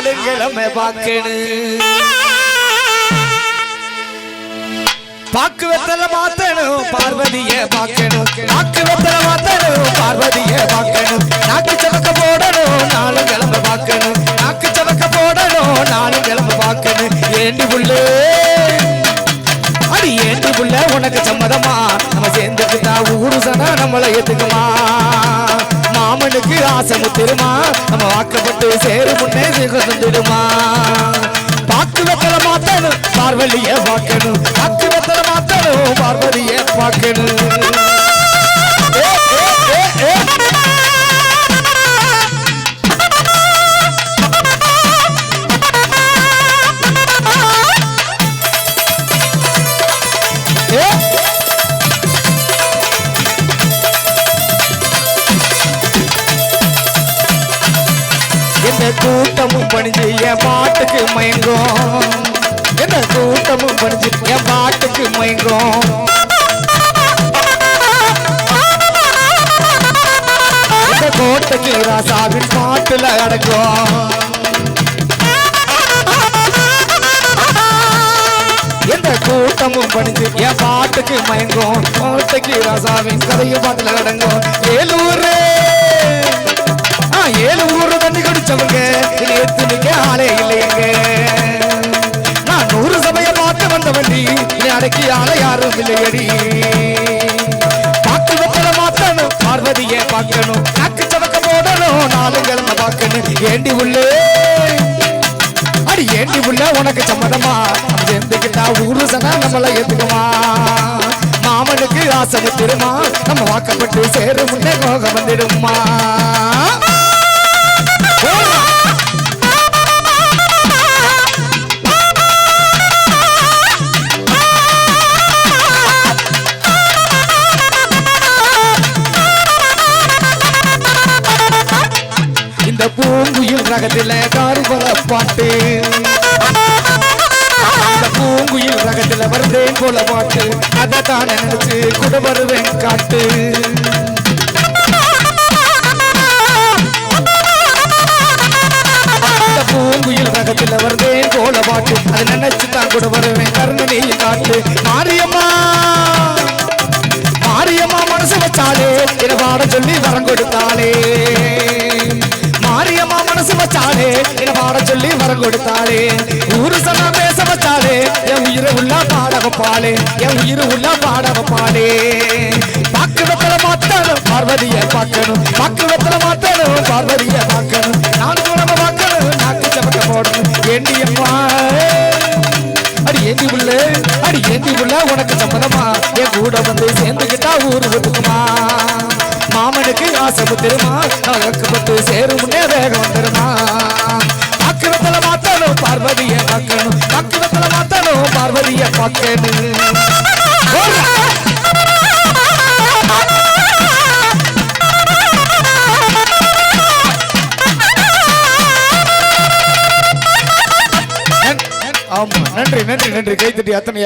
நாளும் கிழமை பார்க்கணும் பாக்கு வெத்தல மாத்தணும் பார்வதிய பார்க்கணும் நாக்கு வெத்தல மாத்தணும் பார்வதிய பார்க்கணும் நாக்கு சவக்க போடணும் நாலு கிளம்ப பார்க்கணும் நாக்கு சவக்க போடணும் நாலு கிளம்ப பார்க்கணும் ஏண்டி புள்ளே? அடி ஏண்டி புள்ள? உனக்கு சம்மதமா? நம்ம சேர்ந்துக்கிட்டா ஊரு சனா நம்மளை ஏத்துக்குமா? மாமனுக்கு ஆசை முத்திருமா நம்ம வாக்கப்பட்டு சேரு முன்னே சிகந்துடுமா பாக்கு வெத்தல மாத்தணும் பார்வதிய பார்க்கணும். பாக்கு வெத்தல மாத்தணும் பார்வதிய பார்க்கணும். கூட்டமும் பணிஞ்சு என் பாட்டுக்கு மயங்கும். என்ன கூட்டமும் பணிஞ்சு என் பாட்டுக்கு மயங்கும். இந்த கோட்டைக்கு ராசாவின் பாட்டுல அடங்கும். எந்த கூட்டமும் பணிஞ்சு என் பாட்டுக்கு மயங்கும். கோட்டைக்கு ராசாவின் கதைய பாட்டுல அடங்கும். ஏலூரே ஆள யாரும் பாக்கு வெத்தல மாத்தணும் பார்வதியை பார்க்கணும். நாக்கு சவக்க போடணும் நாலு கிழமை பார்க்கணும். ஏண்டி உள்ளே? அடி ஏண்டி உள்ள? உனக்கு சம்மதமா? சேர்ந்துக்கிட்டா ஊரு சனா நம்மள ஏத்துக்குமா? மாமனுக்கு ஆசை திருமா நம்ம வாக்கப்பட்டு சேரு முன்னே கோகம் வந்துடுமா? இந்த பூங்குயில் ரகத்துல காருபல பாட்டு இந்த பூங்குயில் ரகத்துல வருதேன் போல பாட்டு அதை தான் நினைச்சு கூட வருவேன் காட்டு கொடுத்தாளே. ஊரு சனா பேச வச்சாளே என் உயிரை உள்ள பாட வைப்பாளே. என் உயிரை உள்ள பாட வைப்பாளே. பாக்கு வெத்தல மாத்தணும் பார்வதிய பார்க்கணும். பாக்கு வெத்தல மாத்தணும் பார்வதிய பார்க்கணும். நான் குணம பார்க்கணும் நாக்கு சமக்க போடணும். வேண்டியம்மா அடி ஏந்தி உள்ள அடி ஏந்தி உள்ள உனக்கு சம்மதமா? என் கூட வந்து சேர்ந்துக்கிட்டா ஊர் ஒத்துக்குமா? மாமனுக்கு ஆசை புத்திருமா? நகக்கப்பட்டு சேரும் முன்னே வேகம் வந்துடும் பார்க்கணும் பக்குவத்துல மாத்தணும். பார்வதிய பார்க்கணும் ஆமா நன்றி நன்றி நன்றி. கைத்தட்டி அத்தனை.